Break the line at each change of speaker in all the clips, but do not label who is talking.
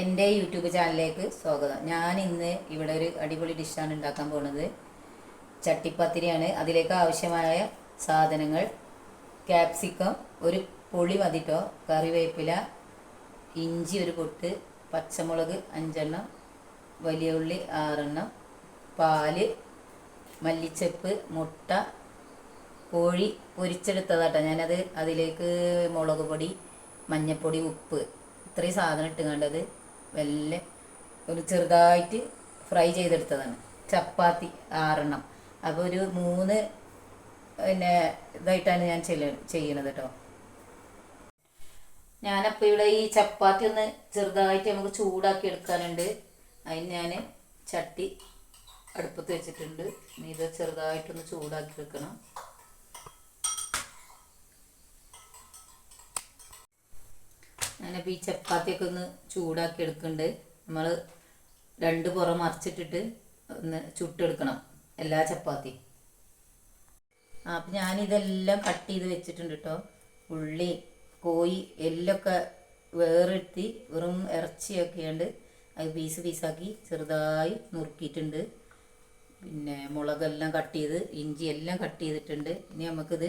എന്റെ യൂട്യൂബ് ചാനലിലേക്ക് സ്വാഗതം. ഞാൻ ഇന്ന് ഇവിടെ ഒരു അടിപൊളി ഡിഷാണ് ഉണ്ടാക്കാൻ പോകുന്നത് ചട്ടിപ്പത്തിരിയാണ്. അതിലേക്ക് ആവശ്യമായ സാധനങ്ങൾ. ക്യാപ്സിക്കം ഒരു പൊളി മതിട്ടോ കറിവേപ്പില ഇഞ്ചി ഒരു പൊട്ട് പച്ചമുളക് അഞ്ചെണ്ണം വലിയ ഉള്ളി ആറെണ്ണം പാൽ മല്ലിച്ചെപ്പ് മുട്ട കോഴി പൊരിച്ചെടുത്തതാട്ടോ. ഞാനത് അതിലേക്ക് മുളക് പൊടി മഞ്ഞപ്പൊടി ഉപ്പ് ഇത്രയും സാധനം ഇട്ടുകൊണ്ടത് വല്ല ഒരു ചെറുതായിട്ട് ഫ്രൈ ചെയ്തെടുത്തതാണ്. ചപ്പാത്തി ആറെണ്ണം. അപ്പോൾ ഒരു മൂന്ന് പിന്നെ ഇതായിട്ടാണ് ഞാൻ ചെയ്യ ചെയ്യണത് കേട്ടോ ഞാനപ്പോൾ ഇവിടെ ഈ ചപ്പാത്തി ഒന്ന് ചെറുതായിട്ട് നമുക്ക് ചൂടാക്കി എടുക്കാനുണ്ട്. അതിന് ഞാൻ ചട്ടി അടുപ്പത്ത് വെച്ചിട്ടുണ്ട്. ഇത് ചെറുതായിട്ടൊന്ന് ചൂടാക്കി എടുക്കണം. ഞാനിപ്പോൾ ഈ ചപ്പാത്തിയൊക്കെ ഒന്ന് ചൂടാക്കി എടുക്കുന്നുണ്ട് നമ്മൾ രണ്ട് പുറം മറിച്ചിട്ടിട്ട് ഒന്ന് ചുട്ടെടുക്കണം എല്ലാ ചപ്പാത്തി ആ അപ്പം ഞാനിതെല്ലാം കട്ട് ചെയ്ത് വെച്ചിട്ടുണ്ട് കേട്ടോ ഉള്ളി കോഴി എല്ലൊക്കെ വേറെടുത്തി വെറും ഇറച്ചിയൊക്കെയുണ്ട് അത് പീസ് പീസാക്കി ചെറുതായി നുറുക്കിയിട്ടുണ്ട്. പിന്നെ മുളകെല്ലാം കട്ട് ചെയ്ത് ഇഞ്ചി എല്ലാം കട്ട് ചെയ്തിട്ടുണ്ട്. ഇനി നമുക്കിത്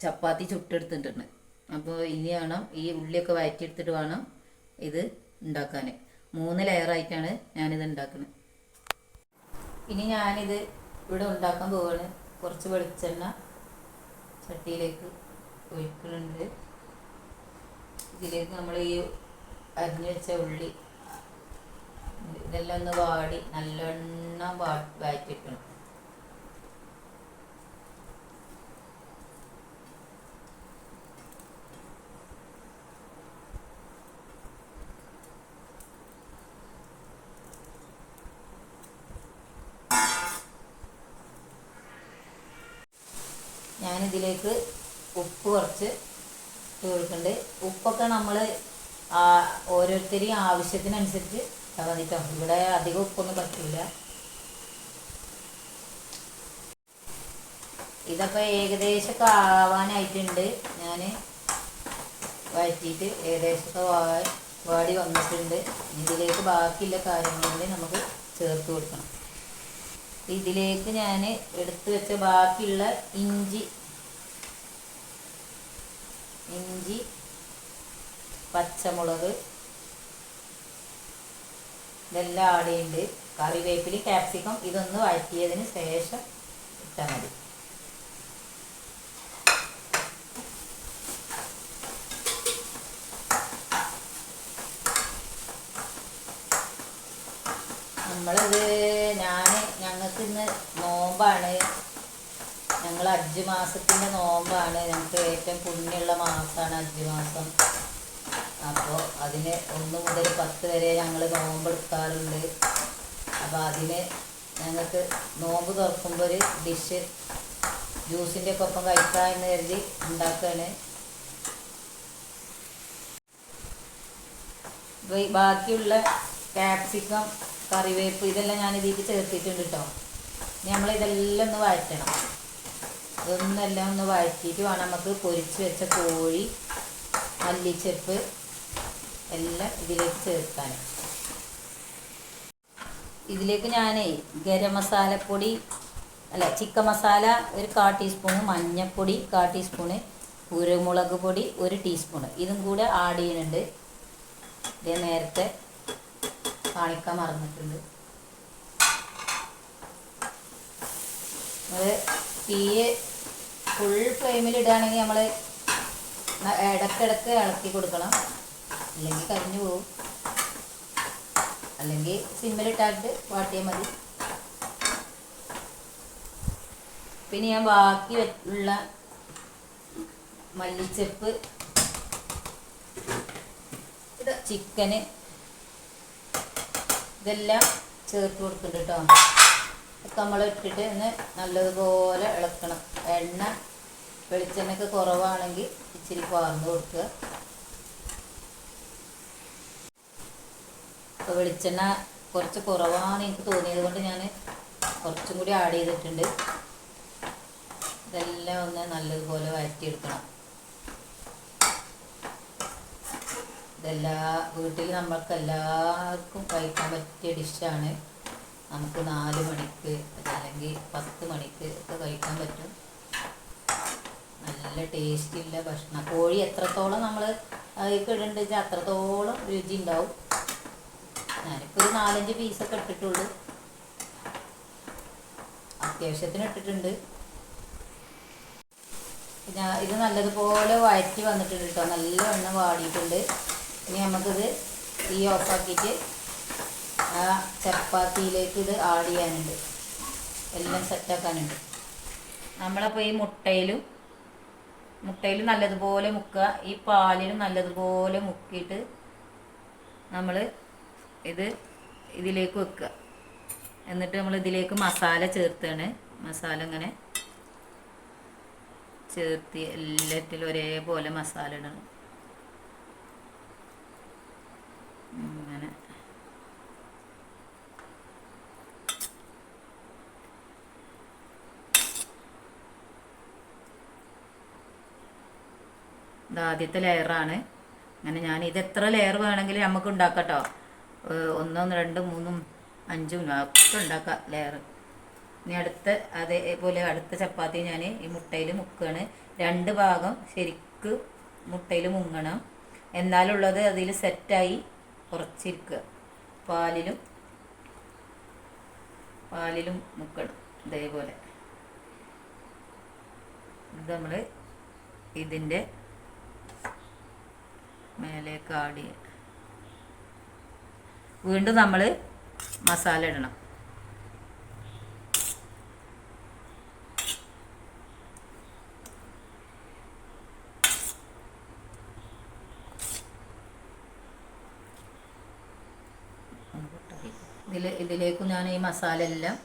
ചപ്പാത്തി ചുട്ടെടുത്തിട്ടുണ്ട്. അപ്പോൾ ഇനി വേണം ഈ ഉള്ളിയൊക്കെ വഴറ്റിയെടുത്തിട്ട് വേണം ഇത് ഉണ്ടാക്കാൻ മൂന്ന് ലെയറായിട്ടാണ് ഞാനിത് ഉണ്ടാക്കുന്നത് ഇനി ഞാനിത് ഇവിടെ ഉണ്ടാക്കാൻ പോവാണ്. കുറച്ച് വെളിച്ചെണ്ണ ചട്ടിയിലേക്ക് ഒഴിക്കുന്നുണ്ട് ഇതിലേക്ക് നമ്മൾ ഈ അരിഞ്ഞു വെച്ച ഉള്ളി ഇതെല്ലാം ഒന്ന് വാടി നല്ലെണ്ണം വാ വഴറ്റിക്കണം ഞാനിതിലേക്ക് ഉപ്പ് കുറച്ച് ഇട്ട് കൊടുക്കുന്നുണ്ട് ഉപ്പൊക്കെ നമ്മൾ ഓരോരുത്തരെയും ആവശ്യത്തിനനുസരിച്ച് കേട്ടോ ഇവിടെ അധികം ഉപ്പൊന്നും പറ്റില്ല ഇതൊക്കെ ഏകദേശമൊക്കെ ആവാനായിട്ടുണ്ട്. ഞാൻ വഴറ്റിയിട്ട് ഏകദേശമൊക്കെ വാടി വന്നിട്ടുണ്ട്. ഇതിലേക്ക് ബാക്കിയുള്ള കാര്യങ്ങളിൽ നമുക്ക് ചേർത്ത് കൊടുക്കണം. ഇതിലേക്ക് ഞാൻ എടുത്തു വെച്ച ബാക്കിയുള്ള ഇഞ്ചി ഇഞ്ചി പച്ചമുളക് ഇതെല്ലാം ആടെയുണ്ട് കറിവേപ്പില ക്യാപ്സിക്കം ഇതൊന്ന് വഴറ്റിയതിന് ശേഷം ഇട്ടാൽ മതി. നമ്മളിത് ഞാൻ ഇന്ന് നോമ്പാണ്. ഞങ്ങൾ അഞ്ച് മാസത്തിന്റെ നോമ്പാണ്. ഞങ്ങൾക്ക് ഏറ്റവും പുണ്യമുള്ള മാസമാണ് അഞ്ച് മാസം. അപ്പോൾ അതിന് ഒന്ന് മുതൽ പത്ത് വരെ ഞങ്ങൾ നോമ്പെടുക്കാറുണ്ട് അപ്പോൾ അതിന് ഞങ്ങൾക്ക് നോമ്പ് തുറക്കുമ്പോൾ ഒരു ഡിഷ് ജ്യൂസിന്റെ ഒക്കെ ഒപ്പം കഴിക്കാം എന്ന് കരുതി ഉണ്ടാക്കുകയാണ്. ബാക്കിയുള്ള ക്യാപ്സിക്കം കറിവേപ്പ് ഇതെല്ലാം ഞാൻ ഇതിലേക്ക് ചേർത്തിട്ടുണ്ട് കേട്ടോ. ഇനി നമ്മളിതെല്ലാം ഒന്ന് വഴറ്റണം. ഇതൊന്നെല്ലാം ഒന്ന് വഴറ്റിയിട്ട് വേണം നമുക്ക് പൊരിച്ച് വെച്ച കോഴി മല്ലിച്ചെപ്പ് എല്ലാം ഇതിലേക്ക് ചേർക്കാൻ ഇതിലേക്ക് ഞാൻ ഗരം മസാലപ്പൊടി അല്ല ചിക്കൻ മസാല ഒരു കാ ടീസ്പൂണ് മഞ്ഞൾപ്പൊടി കാ ടീസ്പൂണ് കുരുമുളക് പൊടി ഒരു ടീസ്പൂണ്. ഇതും കൂടെ ആഡ് ചെയ്യുന്നുണ്ട്. ഇതേ നേരത്തെ കാണിക്കാൻ മറന്നിട്ടുണ്ട്. നമ്മൾ തീയെ ഫുൾ ഫ്ലെയിമിൽ ഇടുകയാണെങ്കിൽ നമ്മൾ ഇടക്കിടക്ക് ഇളക്കി കൊടുക്കണം. അല്ലെങ്കിൽ കരിഞ്ഞു പോകും അല്ലെങ്കിൽ സിമ്മിലിട്ടാട്ട് വാട്ടിയാൽ മതി. പിന്നെ ഞാൻ ബാക്കി ഉള്ള മല്ലിച്ചെപ്പ് ചിക്കന് ഇതെല്ലാം ചേർത്ത് കൊടുക്കുന്നുണ്ട് കേട്ടോ നമ്മൾ ഇട്ടിട്ട് ഒന്ന് നല്ലതുപോലെ ഇളക്കണം. എണ്ണ വെളിച്ചെണ്ണയൊക്കെ കുറവാണെങ്കിൽ ഇച്ചിരി പാർന്ന് കൊടുക്കുക. അപ്പോൾ വെളിച്ചെണ്ണ കുറച്ച് കുറവാണ് എനിക്ക് തോന്നിയത് കൊണ്ട് ഞാൻ കുറച്ചും കൂടി ആഡ് ചെയ്തിട്ടുണ്ട്. ഇതെല്ലാം ഒന്ന് നല്ലതുപോലെ വഴറ്റിയെടുക്കണം. ഇതെല്ലാ വീട്ടിൽ നമ്മൾക്ക് എല്ലാവർക്കും കഴിക്കാൻ പറ്റിയ ഡിഷാണ് നമുക്ക് നാല് മണിക്ക് അല്ലെങ്കിൽ പത്ത് മണിക്ക് ഒക്കെ കഴിക്കാൻ പറ്റും. നല്ല ടേസ്റ്റുള്ള ഭക്ഷണം. കോഴി എത്രത്തോളം നമ്മൾ അതിലേക്ക് ഇടേണ്ടത് വെച്ചാൽ അത്രത്തോളം രുചി ഉണ്ടാവും ഞാനിപ്പോൾ ഒരു നാലഞ്ച് പീസൊക്കെ ഇട്ടിട്ടുള്ളൂ. അത്യാവശ്യത്തിന് ഇട്ടിട്ടുണ്ട്. പിന്നെ ഇത് നല്ലതുപോലെ വഴറ്റി വന്നിട്ടുണ്ട് കേട്ടോ നല്ല എണ്ണ വാടിയിട്ടുണ്ട്. ഇനി നമുക്കിത് തീ ഓഫാക്കിയിട്ട് ആ ചപ്പാത്തിയിലേക്ക് ഇത് ആഡ് ചെയ്യാനുണ്ട്. എല്ലാം സെറ്റാക്കാനുണ്ട് നമ്മളപ്പോൾ ഈ മുട്ടയിലും മുട്ടയിൽ നല്ലതുപോലെ മുക്കുക. ഈ പാലിലും നല്ലതുപോലെ മുക്കിയിട്ട് നമ്മൾ ഇത് ഇതിലേക്ക് വെക്കുക. എന്നിട്ട് നമ്മൾ ഇതിലേക്ക് മസാല ചേർത്താണ്. മസാല ഇങ്ങനെ ചേർത്തി എല്ലാറ്റിലും ഒരേപോലെ മസാല ഇടണം ഇങ്ങനെ ഇത് ആദ്യത്തെ ലെയറാണ് അങ്ങനെ ഞാൻ ഇത് എത്ര ലെയർ വേണമെങ്കിലും നമുക്ക് ഉണ്ടാക്കാം കേട്ടോ ഒന്നും രണ്ടും മൂന്നും അഞ്ചും ഒക്കെ ഉണ്ടാക്കാം ലെയർ ഇനി അടുത്ത അതേപോലെ അടുത്ത ചപ്പാത്തി ഞാൻ ഈ മുട്ടയിൽ മുക്കുകയാണ് രണ്ട് ഭാഗം ശരിക്ക് മുട്ടയിൽ മുങ്ങണം. എന്നാലുള്ളത് അതിൽ സെറ്റായി കുറച്ചിരിക്കുക. പാലിലും പാലിലും മുക്കണം ഇതേപോലെ. ഇത് നമ്മൾ ഇതിന്റെ മേലേക്ക് ആടി. വീണ്ടും നമ്മൾ മസാല ഇടണം. ഇതിൽ ഇതിലേക്ക് ഞാൻ ഈ മസാല എല്ലാം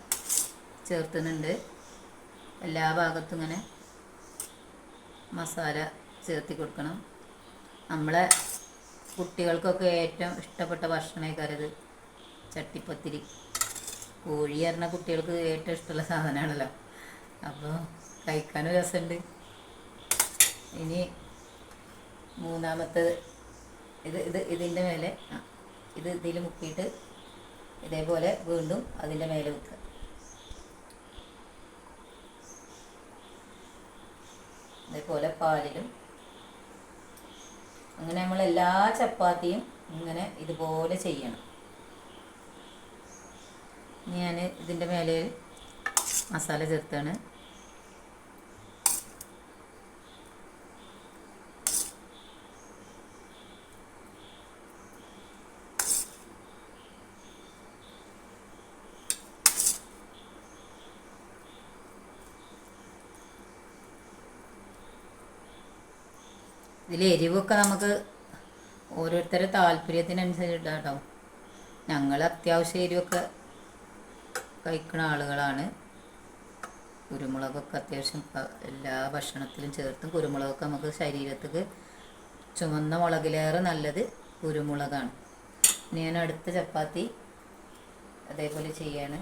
ചേർത്തുന്നുണ്ട്. എല്ലാ ഭാഗത്തും ഇങ്ങനെ മസാല ചേർത്തി കൊടുക്കണം. നമ്മളെ കുട്ടികൾക്കൊക്കെ ഏറ്റവും ഇഷ്ടപ്പെട്ട ഭക്ഷണമേ കരുത് ചട്ടിപ്പത്തിരി. കോഴി പറഞ്ഞ കുട്ടികൾക്ക് ഏറ്റവും ഇഷ്ടമുള്ള സാധനമാണല്ലോ. അപ്പോൾ കഴിക്കാനും രസമുണ്ട്. ഇനി മൂന്നാമത്തത് ഇത് ഇത് ഇതിന്റെ മേലെ ഇത് ഇതിൽ മുക്കിയിട്ട് ഇതേപോലെ വീണ്ടും അതിന്റെ മേലെ വെക്കുക. ഇതേപോലെ പാലിലും അങ്ങനെ നമ്മൾ എല്ലാ ചപ്പാത്തിയും ഇങ്ങനെ ഇതുപോലെ ചെയ്യണം. ഞാൻ ഇതിന്റെ മേലെ മസാല ചേർത്താണ്. ഇതിൽ എരിവൊക്കെ നമുക്ക് ഓരോരുത്തരുടെ താല്പര്യത്തിനനുസരിച്ച് ഇടാം കേട്ടോ ഞങ്ങൾ അത്യാവശ്യം എരിവൊക്കെ കഴിക്കുന്ന ആളുകളാണ്. കുരുമുളകൊക്കെ അത്യാവശ്യം എല്ലാ ഭക്ഷണത്തിലും ചേർത്തും കുരുമുളകൊക്കെ നമുക്ക് ശരീരത്തേക്ക് ചുമന്ന മുളകിലേറെ നല്ലത് കുരുമുളകാണ്. ഞാൻ അടുത്ത ചപ്പാത്തി അതേപോലെ ചെയ്യാണ്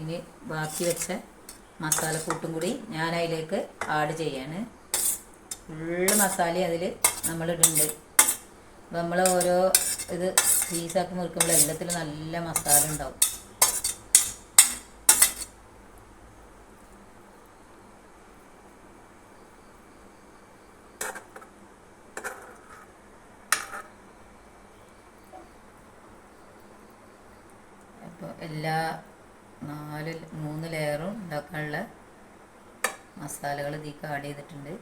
ഇനി ബാക്കി വെച്ച മസാലക്കൂട്ടും കൂടി ഞാൻ അതിലേക്ക് ആഡ് ചെയ്യാണ്. ഫുള്ള് മസാല അതിൽ നമ്മളിടുന്നുണ്ട്. അപ്പോൾ നമ്മൾ ഓരോ ഇത് പീസാക്കി മുറിക്കുമ്പോൾ എല്ലാത്തിലും നല്ല മസാല ഉണ്ടാവും അപ്പോൾ എല്ലാ നാല് മൂന്ന് ലെയറും ഉണ്ടാക്കാനുള്ള മസാലകൾ ഇതിലേക്ക് ആഡ് ചെയ്തിട്ടുണ്ട്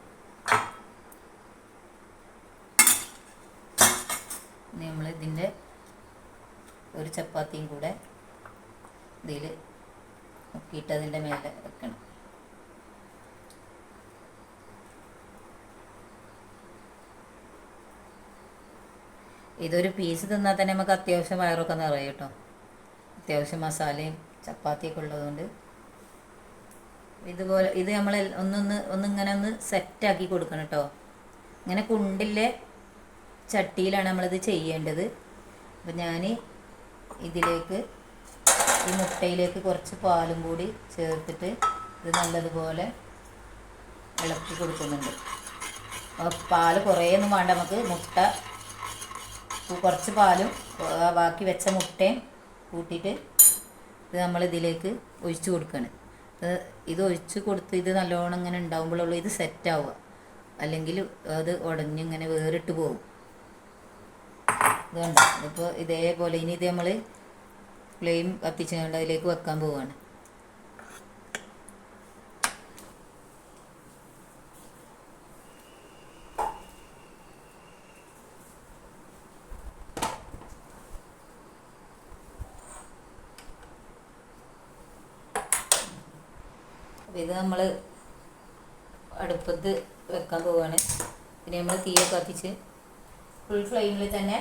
ഇനി നമ്മൾ ഇതിന്റെ ഒരു ചപ്പാത്തിയും കൂടെ ഇതിൽ മുക്കിയിട്ട് അതിന്റെ മേലെ വെക്കണം. ഇതൊരു പീസ് തിന്നാൽ തന്നെ നമുക്ക് അത്യാവശ്യം വയറൊക്കെ നിറയും കേട്ടോ. അത്യാവശ്യം മസാലയും ചപ്പാത്തിയൊക്കെ ഉള്ളതുകൊണ്ട് ഇതുപോലെ ഇത് നമ്മൾ ഒന്നൊന്ന് ഒന്നിങ്ങനെ ഒന്ന് സെറ്റാക്കി കൊടുക്കണം കേട്ടോ ഇങ്ങനെ കുണ്ടിലെ ചട്ടിയിലാണ് നമ്മളിത് ചെയ്യേണ്ടത്. അപ്പം ഞാൻ ഇതിലേക്ക് ഈ മുട്ടയിലേക്ക് കുറച്ച് പാലും കൂടി ചേർത്തിട്ട് ഇത് നല്ലതുപോലെ ഇളക്കി കൊടുക്കുന്നുണ്ട്. പാൽ കുറേയൊന്നും വേണ്ട. നമുക്ക് മുട്ട കുറച്ച് പാലും ബാക്കി വെച്ച മുട്ടയും കൂട്ടിയിട്ട് ഇത് നമ്മൾ ഇതിലേക്ക് ഒഴിച്ച് കൊടുക്കുകയാണ് ഇത് ഒഴിച്ച് കൊടുത്ത് ഇത് നല്ലോണം ഇങ്ങനെ ഉണ്ടാവുമ്പോഴുള്ളൂ ഇത് സെറ്റാവുക അല്ലെങ്കിൽ അത് ഉടഞ്ഞിങ്ങനെ വേറിട്ട് പോകും. ഇത് ഇപ്പോൾ ഇതേപോലെ ഇനി ഇത് നമ്മൾ ഫ്ലെയിം കത്തിച്ചുകൊണ്ട് അതിലേക്ക് വെക്കാൻ പോവുകയാണ് ഇത് നമ്മൾ അടുപ്പത്ത് വെക്കാൻ പോവുകയാണ് പിന്നെ നമ്മൾ തീയെ കത്തിച്ച് ഫുൾ ഫ്ലെയിമിൽ തന്നെ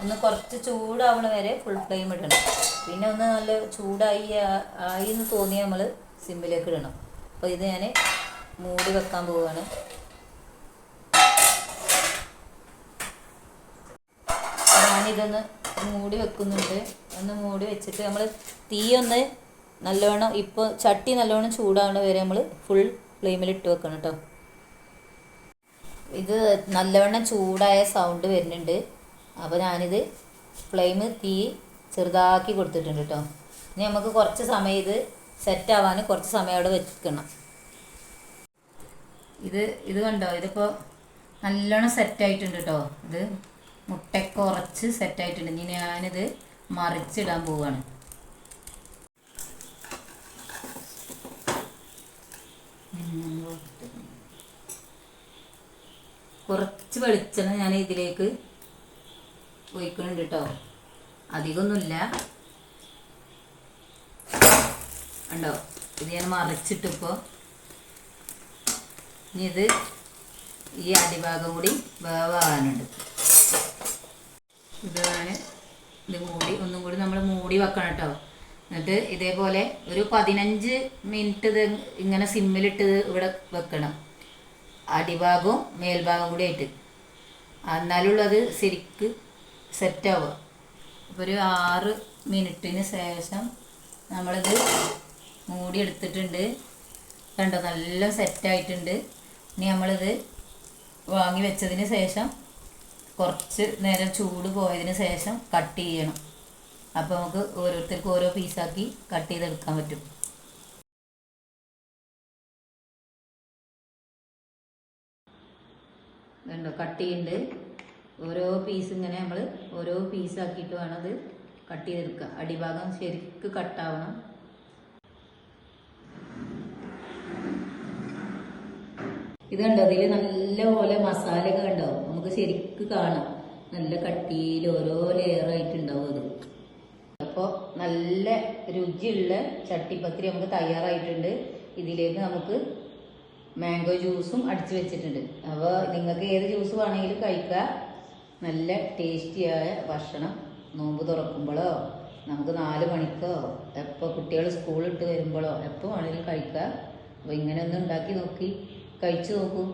ഒന്ന് കുറച്ച് ചൂടാവണ വരെ ഫുൾ ഫ്ലെയിം ഇടണം. പിന്നെ ഒന്ന് നല്ല ചൂടായി ആയി എന്ന് തോന്നി നമ്മൾ സിമ്മിലേക്ക് ഇടണം. അപ്പോൾ ഇത് ഞാൻ മൂടി വെക്കാൻ പോവുകയാണ് ഞാനിതൊന്ന് മൂടി വെക്കുന്നുണ്ട്. ഒന്ന് മൂടി വെച്ചിട്ട് നമ്മൾ തീ ഒന്ന് നല്ലോണം ഇപ്പോൾ ചട്ടി നല്ലോണം ചൂടാവണ വരെ നമ്മൾ ഫുൾ ഫ്ലെയിമിൽ ഇട്ട് വെക്കണം കേട്ടോ ഇത് നല്ലവണ്ണം ചൂടായ സൗണ്ട് വരുന്നുണ്ട്. അപ്പോൾ ഞാനിത് ഫ്ലെയിം തീ ചെറുതാക്കി കൊടുത്തിട്ടുണ്ട് കേട്ടോ ഇനി നമുക്ക് കുറച്ച് സമയം ഇത് സെറ്റ് ആവാൻ കുറച്ച് സമയം അവിടെ വെക്കണം. ഇത് ഇത് കണ്ടോ? ഇതിപ്പോൾ നല്ലോണം സെറ്റായിട്ടുണ്ട് കേട്ടോ ഇത് മുട്ടക്കുറച്ച് സെറ്റായിട്ടുണ്ട് ഇനി ഞാനിത് മറിച്ചിടാൻ പോവാണ്. കുറച്ച് വെളിച്ചെണ്ണ ഞാൻ ഇതിലേക്ക് ഒഴിക്കുന്നുണ്ട് കേട്ടോ അധികമൊന്നുമില്ല. ഉണ്ടോ ഇത് ഞാൻ മറിച്ചിട്ടിപ്പോൾ ഇനി ഇത് ഈ അടിഭാഗം കൂടി വേവാകാനുണ്ട് ഇതാണ് ഇത് മൂടി. ഒന്നും കൂടി നമ്മൾ മൂടി വെക്കണം കേട്ടോ. എന്നിട്ട് ഇതേപോലെ ഒരു പതിനഞ്ച് മിനിറ്റ് ഇത് ഇങ്ങനെ സിമ്മിലിട്ട് ഇവിടെ വെക്കണം. അടിഭാഗവും മേൽഭാഗം കൂടി ആയിട്ട്. എന്നാലുള്ളത് ശരിക്ക് സെറ്റാവുക അപ്പോൾ ഒരു ആറ് മിനിറ്റിന് ശേഷം നമ്മളിത് മൂടി എടുത്തിട്ടുണ്ട്. കണ്ടോ? നല്ല സെറ്റായിട്ടുണ്ട് ഇനി നമ്മളിത് വാങ്ങി വെച്ചതിന് ശേഷം കുറച്ച് നേരം ചൂട് പോയതിന് ശേഷം കട്ട് ചെയ്യണം. അപ്പോൾ നമുക്ക് ഓരോരുത്തർക്ക് ഓരോ പീസാക്കി കട്ട് ചെയ്തെടുക്കാൻ പറ്റും. വേണ്ടോ കട്ട് ചെയ്യുന്നുണ്ട് ഓരോ പീസ് ഇങ്ങനെ നമ്മൾ ഓരോ പീസാക്കിയിട്ട് വേണം അത് കട്ട് ചെയ്തെടുക്കുക. അടിഭാഗം ശരിക്ക് കട്ടാവണം ഇത് കണ്ടോ ഇതിൽ നല്ലപോലെ മസാലയൊക്കെ കണ്ടോ? നമുക്ക് ശരിക്ക് കാണാം. നല്ല കട്ടിയിൽ ഓരോ ലെയർ ആയിട്ടുണ്ടാവും രുചിയുള്ള ചട്ടിപ്പത്തിരി നമുക്ക് തയ്യാറായിട്ടുണ്ട്. ഇതിലേക്ക് നമുക്ക് മാംഗോ ജ്യൂസും അടിച്ചു വെച്ചിട്ടുണ്ട്. അപ്പോൾ നിങ്ങൾക്ക് ഏത് ജ്യൂസ് വേണമെങ്കിലും കഴിക്കുക. നല്ല ടേസ്റ്റിയായ ഭക്ഷണം നോമ്പ് തുറക്കുമ്പോഴോ നമുക്ക് നാല് മണിക്കോ എപ്പോൾ കുട്ടികൾ സ്കൂളിട്ട് വരുമ്പോഴോ എപ്പോൾ വേണമെങ്കിലും കഴിക്കുക. അപ്പോൾ ഇങ്ങനെ ഒന്ന് ഉണ്ടാക്കി നോക്കി. കഴിച്ചു നോക്കൂ.